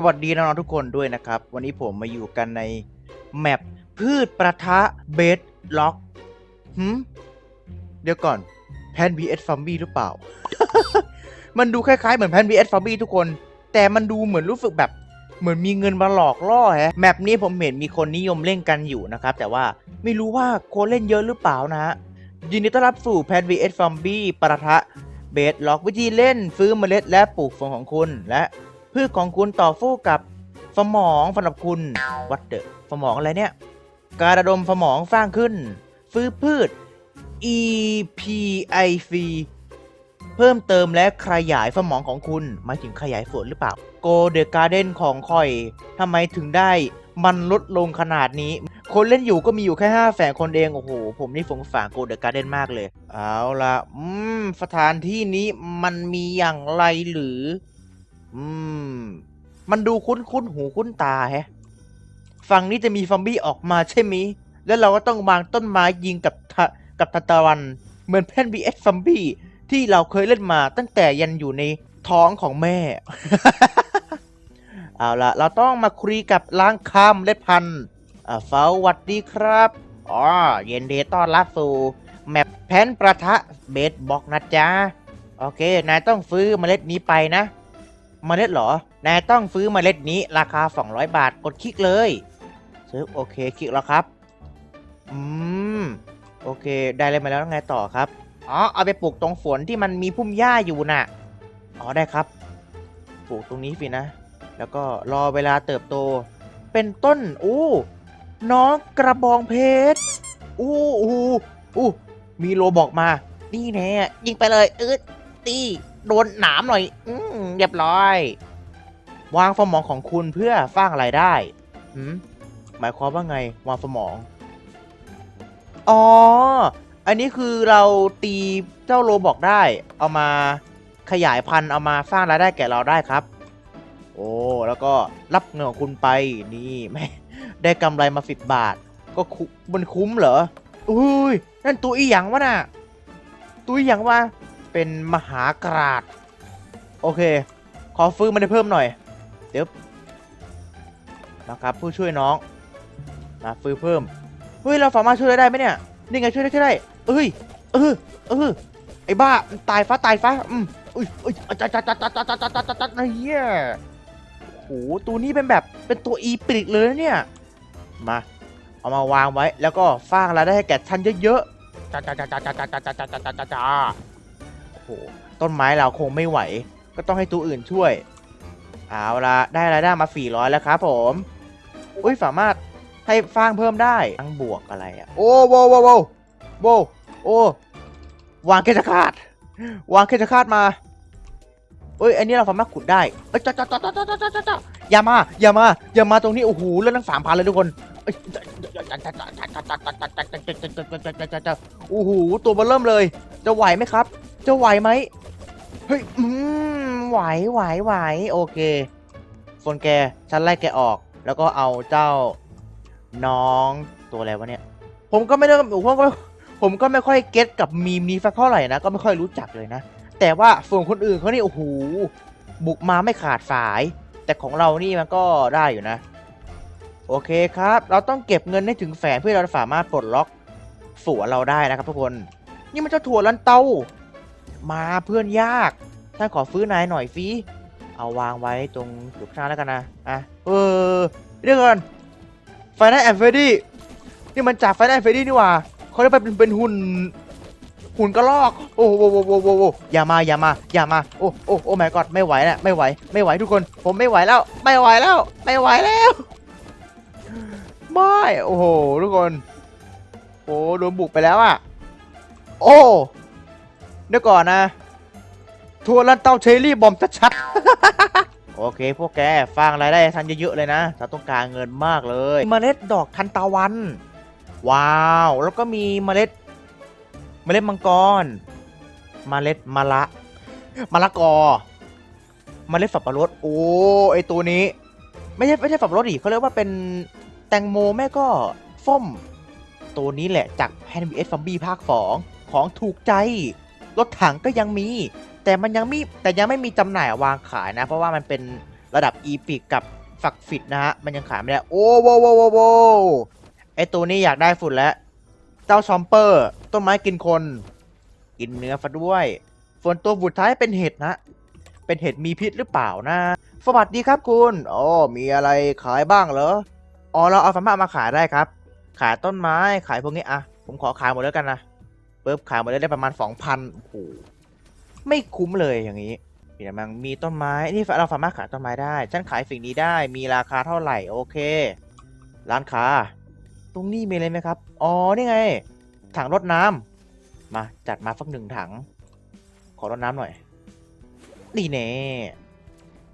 สวัสดีน้องๆทุกคนด้วยนะครับ วันนี้ผมมาอยู่กันในแมปพืชประทะเบสล็อกหืมเดี๋ยวก่อนแพน vs ฟัมบี้หรือเปล่า มันดูคล้ายๆเหมือนแพน vs ฟัมบี้ทุกคน แต่มันดูเหมือนรู้สึกแบบเหมือนมีเงินมาหลอกล่อแฮะแมปนี้ผมเห็นมีคนนิยมเล่นกันอยู่นะครับ แต่ว่าไม่รู้ว่าคนเล่นเยอะหรือเปล่านะฮะยินดีต้อนรับสู่แพน vs ฟัมบี้ประทะเบสล็อกวิธีเล่นซื้อเมล็ดและปลูกฝังของคุณและ พืชของคุณต่อสู้กับสมองสำหรับคุณวัดเดอสมองอะไรเนี่ย การระดมสมองสร้างขึ้น ฟื้นพืช EPIC เพิ่มเติมและขยายสมองของคุณหมายถึงขยายส่วนหรือเปล่า Go the Garden ของคอยทำไมถึงได้มันลดลงขนาดนี้ คนเล่นอยู่ก็มีอยู่แค่5แสนคนเอง โอ้โห ผมนี่สงสาร Go the Garden มากเลย เอาละอืม สถานที่นี้มันมีอย่างไรหรือ อืม มันดูคุ้นคุ้นๆหูคุ้นตาแฮะ ฝั่งนี้จะมีซอมบี้ออกมาใช่ไหมยแล้วเราก็ต้องวางต้นไม้ยิงกับทะกับทันตะวัน เหมือนแพนบีเอสซอมบี้ที่เราเคยเล่นมาตั้งแต่ยันอยู่ในท้องของแม่ เอาละเราต้องมาคุยกับล้างคำเล็ดพันธุ์อ่าสวัสดีครับอ๋อเย็นเดต้อนรับสู่แมปแพนประทะเบสบ็อกนะจ๊ะ โอเค นายต้องซื้อเมล็ดนี้ไปนะ เมล็ดเหรอ นายต้องซื้อเมล็ดนี้ราคา 200 บาท กดคลิกเลย ซื้อโอเคคลิกแล้วครับ อืม โอเค ได้เลยมาแล้วไงต่อครับ อ๋อ เอาไปปลูกตรงฝนที่มันมีพุ่มหญ้าอยู่น่ะ อ๋อ ได้ครับ ปลูกตรงนี้สินะ แล้วก็รอเวลาเติบโต เป็นต้น อู้ น้องกระบองเพชร อู้อู้อู้ มีโลบอกมา นี่แน่ยิงไปเลยอืดตี โดนหนามหน่อย อืมเรียบร้อย วางสมองของคุณเพื่อสร้างรายได้หืมหมายความว่าไง วางสมอง อ๋อ อันนี้คือเราตีเจ้าโลบอกได้ เอามาขยายพันธุ์เอามาสร้างรายได้แก่เราได้ครับ โอ้ แล้วก็รับเงินของคุณไปนี่แม่ได้กำไรมาสิบบาท ก็คุมันคุ้มเหรอ อุ้ย นั่นตัวอีหยังวะน่ะ ตัวอีหยังวะ เป็นมหากราดโอเค ขอฟื้นมันได้เพิ่มหน่อย เดี๋ยวนะครับผู้ช่วยน้องนะฟื้นเพิ่ม เฮ้ย เราสามารถช่วยได้ไหมเนี่ย นี่ไงช่วยได้ช่วยได้เอ้ย เออ เออ ไอ้บ้า ตายฟ้าตายฟ้า อืมอุ้ยอุ้ยจัดจัดจัดจัดจัดจัดจัดจัดจัดจัดเฮียโอ้โหตัวนี้เป็นแบบเป็นตัวอีปริกเลยนะเนี่ย มา เอามาวางไว้ แล้วก็สร้างรายได้ให้แก่ท่านเยอะๆจ้าจ้าจ้าจ้าจ้าจ้าจ้าจ้าจ้าจ้าจ้าจ้าโอ้โหต้นไม้เราคงไม่ไหว ก็ต้องให้ตัวอื่นช่วย เอาละได้รายได้มา 400 แล้วครับผม อุ้ยสามารถให้ฟางเพิ่มได้ทั้งบวกอะไรอะโอ้โวโวโวโวโอ้วางเคจคาดวางเคจคาดมาเอ้ยอันนี้เราสามารถขุดได้เอ้ยจ้าจ้าจ้าจ้าจ้าจ้าจ้าอย่ามาอย่ามาอย่ามาตรงนี้โอ้โหเลื่อนทั้งสามพันเลยทุกคนโอ้โหตัวมันเริ่มเลย จะไหวไหมครับ จะไหวไหมเฮ้ยอืมไหวไหวไหวโอเคฝนแกฉันไล่แกออก แล้วก็เอาเจ้าน้องตัวอะไรวะเนี่ย ผมก็ไม่ได้ผมก็ผมก็ไม่ค่อยเก็ตกับมีมนี้สักเท่าไหร่นะก็ไม่ค่อยรู้จักเลยนะ แต่ว่าส่วนคนอื่นเขานี่โอ้โหบุกมาไม่ขาดสาย แต่ของเรานี่มันก็ได้อยู่นะ โอเคครับ เราต้องเก็บเงินให้ถึงแสนเพื่อเราจะสามารถปลดล็อกสวนเราได้นะครับทุกคน นี่มันเจ้าถั่วลันเตา มาเพื่อนยากท่านขอฟื้นนายหน่อยฟีเอาวางไว้ตรงหลุมช้างแล้วกันนะอะเออเดี๋ยวก่อนไฟน a ลแอนเฟรดี้นี่มันจากไฟน a ลแอนเฟรดี้นี่ว่าเขาได้ไปเป็นเป็นหุ่นหุ่นกระลอกโอ้โหโอ้โหโอ้โหโอ้โหอย่ามาอย่ามาอย่ามาโอ้โอ้โอ้แม่กอดไม่ไหวแล้วไม่ไหว ไม่ไหวทุกคน ผมไม่ไหวแล้ว ไม่ไหวแล้ว ไม่ไหวแล้ว ไม่โอ้โหทุกคนโอ้โดนบุกไปแล้วอะ โอ้ เดี๋ยวก่อนนะ ทัวร์ลันเตาเชอรี่บอมชัดๆ โอเค พวกแกฟังรายได้ให้ทันเยอะๆเลยนะฉันต้องการเงินมากเลยเมล็ดดอกทันตะวัน ว้าว แล้วก็มีเมล็ด เมล็ดมังกร เมล็ดมะละมะละกอ เมล็ดสับปะรด โอ้ไอตัวนี้ ไม่ใช่ไม่ใช่สับปะรดดิเขาเรียกว่าเป็นแตงโมแม่ก็ส้ม ตัวนี้แหละจากแฮนด์บีเอสฟัมบี้ภาคสองของถูกใจ รถถังก็ยังมี แต่มันยังมีแต่ยังไม่มีจำหน่ายวางขายนะ เพราะว่ามันเป็นระดับอีพิกกับฝักฟิตนะฮะ มันยังขายไม่ได้ โอ้โวโวโวโวไอตัวนี้อยากได้ฝุ่นแล้ว เจ้าชอมเปอร์ ต้นไม้กินคน กินเนื้อฟะด้วยส่วนตัวบุตรท้ายเป็นเห็ดนะ เป็นเห็ดมีพิษหรือเปล่านะ สวัสดีครับคุณอ๋อมีอะไรขายบ้างเหรอ อ๋อเราเอาสามารถมาขายได้ครับ ขายต้นไม้ขายพวกนี้อะผมขอขายหมดแล้วกันนะ ปุ๊บขายหมดได้ประมาณสองพันโอ้โหไม่คุ้มเลยอย่างนี้ มีแต่มันมีต้นไม้นี่เราสามารถขายต้นไม้ได้ ฉันขายสิ่งนี้ได้มีราคาเท่าไหร่โอเค ร้านค้า ตรงนี้มีอะไรไหมครับ อ๋อนี่ไง ถังรดน้ำมาจัดมาสักหนึ่งถัง ขอรดน้ำหน่อยนี่แน่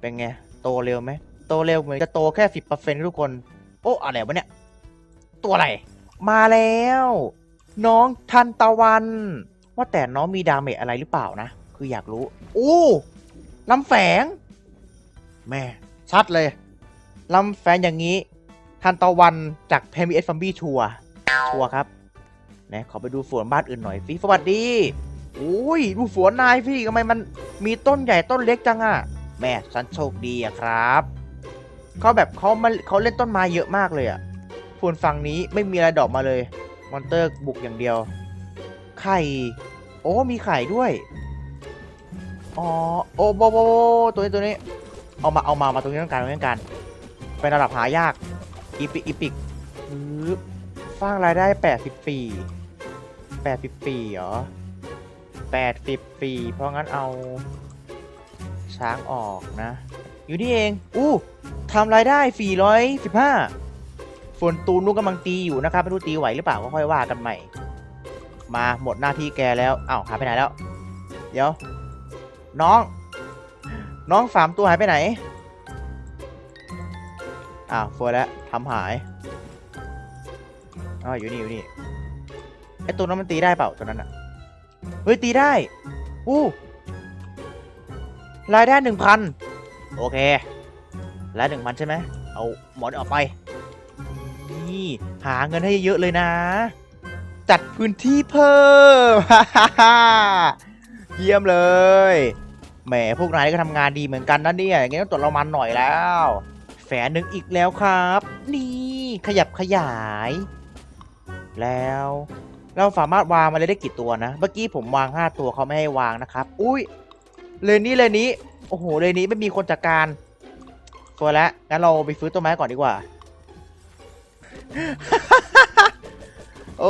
เป็นไงโตเร็วไหมโตเร็วเหมือนจะโตแค่สิบเปอร์เซ็นต์ทุกคน โอ้อะไรวะเนี่ย ตัวอะไร มาแล้ว น้องทันตะวัน ว่าแต่น้องมีดาเมจอะไรหรือเปล่านะ คืออยากรู้อู้ลำแฝง แม่ ชัดเลยลำแฝงอย่างนี้ ทันตะวันจากเพมีเอสฟัมบี้ชัวร์ชัวร์ครับนะขอไปดูสวนบ้านอื่นหน่อยสิสวัสดีโอ้ย ดูสวนนายพี่ทำไมมันมีต้นใหญ่ต้นเล็กจังอะแม่ฉันโชคดีอะครับเขาแบบเขามาเขาเล่นต้นไม้เยอะมากเลยอะส่วนฝั่งนี้ไม่มีอะไรดอกมาเลย มอนเตอร์บุกอย่างเดียว ไข่ โอ้ มีไข่ด้วย อ๋อ โอ้โบโบตัวนี้ตัวนี้ เอามา เอามา มาตรงนี้ต้องการตรงนี้ต้องการ เป็นระดับหายาก อีปิอีปิกสร้างรายได้แปดสิบปีแปดสิบปีเหรอแปดสิบปี เพราะงั้นเอาช้างออกนะ อยู่นี่เอง อู้ทำรายได้สี่ร้อย ส่วนตูนนุกกำลังตีอยู่นะครับ ไม่รู้ตีไหวหรือเปล่าก็ค่อยว่ากันใหม่ มาหมดหน้าที่แกแล้วอ้าวหายไปไหนแล้ว เดี๋ยว น้อง น้องสามตัวหายไปไหนอ้าวฟัวแล้วทำหายอ๋ออยู่นี่อยู่นี่ไอตัวนั้นมันตีได้เปล่าตัวนั้นอะเฮ้ยตีได้อู้รายได้หนึ่งพันโอเครายหนึ่งพันใช่ไหมเอาหมอนออกไป นี่หาเงินให้เยอะเลยนะ จัดพื้นที่เพิ่ม เยี่ยมเลย แหมพวกนายก็ทำงานดีเหมือนกันนะเนี่ยอย่างงี้ต้องตรวจเรามันหน่อยแล้ว แฝนหนึ่งอีกแล้วครับ นี่ขยับขยาย แล้ว เราสามารถวางมาเลยได้กี่ตัวนะ เมื่อกี้ผมวาง 5 ตัวเขาไม่ให้วางนะครับ อุ้ยเลยนี้เลยนี้ โอ้โหเลยนี้ไม่มีคนจัดการตัวแล้วงั้นเราไปฟื้นต้นไม้ก่อนดีกว่า เอ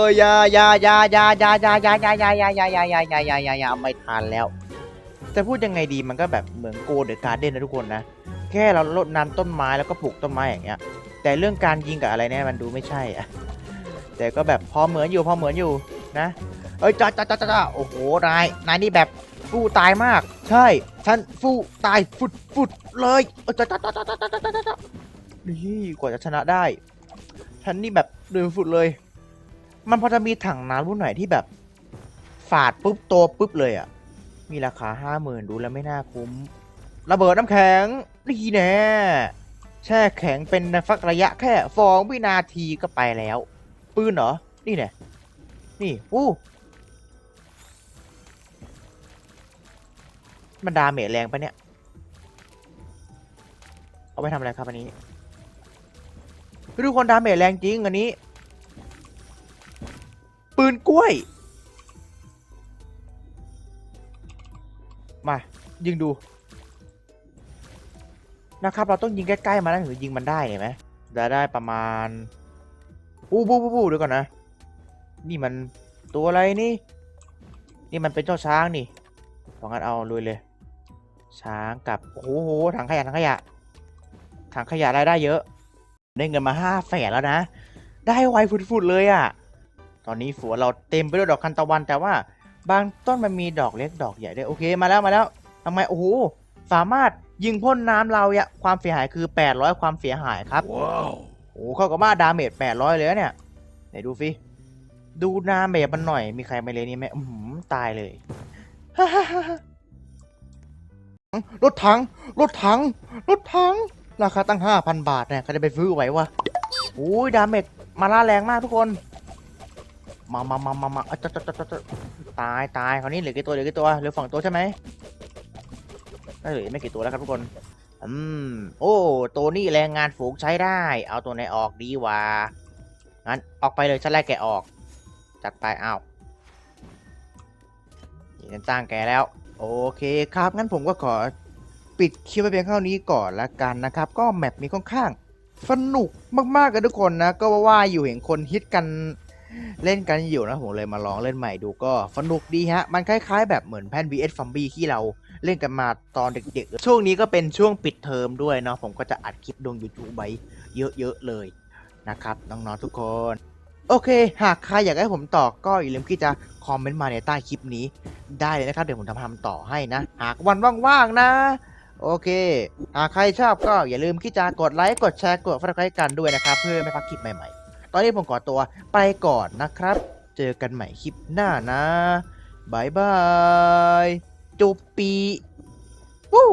ออยาอยาอยาอยาอยาอยาอยาอยาอยาอยาอยาอยาอยาอยาอยายายาไม่ทันแล้ว จะพูดยังไงดีมันก็แบบเหมือนโกเดอะการ์เด้นนะทุกคนนะ แค่เราลดน้ำต้นไม้แล้วก็ปลูกต้นไม้อย่างเงี้ย แต่เรื่องการยิงกับอะไรเนี่ยมันดูไม่ใช่อะแต่ก็แบบพอเหมือนอยู่พอเหมือนอยู่นะ เอ้ยจ้าจ้าจ้าจ้าโอ้โหนายนายนี่แบบฟู่ตายมาก ใช่ ฉันฟู่ตายฟุดฟุดเลยจ้าจ้าจ้าจ้าจ้าจ้าจ้านี่กว่าจะชนะได้ ฉันนี่แบบเดินฟุดเลย มันพอจะมีถังน้ำรุ่นไหนที่แบบ ฝาดปุ๊บโตปุ๊บเลยอะ มีราคาห้าหมื่นดูแล้วไม่น่าคุ้ม ระเบิดน้ำแข็งนี่แน่แช่แข็งเป็นฟักระยะแค่สองวินาทีก็ไปแล้ว ปืนเหรอ นี่แน่นี่อู้มันดาเมจแรงปะเนี่ย เอาไปทำอะไรครับอันนี้ ทุกคนดาเมจแรงจริงอันนี้ ปืนกล้วย มา ยิงดู นะครับ เราต้องยิงใกล้ๆมันนะถึงจะยิงมันได้เห็นไหมจะได้ประมาณปูบูบูบูเดี๋ยวก่อนนะ นี่มันตัวอะไรนี่ นี่มันเป็นเจ้าช้างนี่เพราะงั้นเอาลุยเลย ช้างกับโอ้โหถังขยะถังขยะถังขยะรายได้เยอะ ได้เงินมาห้าแสนแล้วนะ ได้ไวฟุดๆเลยอะ่ะ ตอนนี้ฝัวเราเต็มไปด้วยดอกคันตะวันแต่ว่า บางต้นมันมีดอกเล็กดอกใหญ่ด้วยโอเคมาแล้วมาแล้วทำไมโอ้โหสามารถยิงพ่นน้ำเราอะความเสียหายคือ 800 ความเสียหายครับว้าวโอ้เข้ากับว่าดาเมจ800 เลยนะเนี่ยไหนดูฟิดูดาเมจมันหน่อยมีใครมาเลยนี่ไหมอือหือตายเลยรถถังรถถังรถถังร ราคาตั้ง 5,000 บาทเนี่ยใครจะไปซื้อไหววะโอ้ยดาเมจมาล่าแรงมากทุกคน มามามามามาอะจะจะจะจะตายตายคราวนี้เหลือกี่ตัวเหลือกี่ตัวเหลือฝั่งตัวใช่ไหมได้เหลือไม่กี่ตัวแล้วครับทุกคน อืม โอ้ตัวนี้แรงงานฝูงใช้ได้ เอาตัวไหนออกดีวะงั้นออกไปเลยฉันไล่แกออก จัดไปเอานี่ฉันจ้างแกแล้ว โอเคครับงั้นผมก็ขอ ปิดคลิปไว้เพียงเท่านี้ก่อนละกันนะครับ ก็แมปนี้ค่อนข้างสนุกมากๆกันทุกคนนะ ก็ว่าอยู่เห็นคนฮิตกันเล่นกันอยู่นะผมเลยมาลองเล่นใหม่ดูก็สนุกดีฮะ มันคล้ายๆ แบบเหมือนแพน vs ฟอมบี้ที่เราเล่นกันมาตอนเด็กๆ ช่วงนี้ก็เป็นช่วงปิดเทอมด้วยเนาะผมก็จะอัดคลิปลง YouTube ไว้เยอะๆเลยนะครับน้องๆทุกคน โอเค หากใครอยากให้ผมต่อก็อย่าลืมที่จะคอมเมนต์มาในใต้คลิปนี้ได้เลยนะครับ เดี๋ยวผมทำทำต่อให้นะ หากวันว่างๆนะ โอเคหากใครชอบก็อย่าลืมที่จะกดไลค์ กดแชร์ กดฝากไว้กันด้วยนะครับ เพื่อไม่พลาดคลิปใหม่ๆ ตอนนี้ผมขอตัวไปก่อนนะครับ เจอกันใหม่คลิปหน้านะบายบาย จุบปีวู้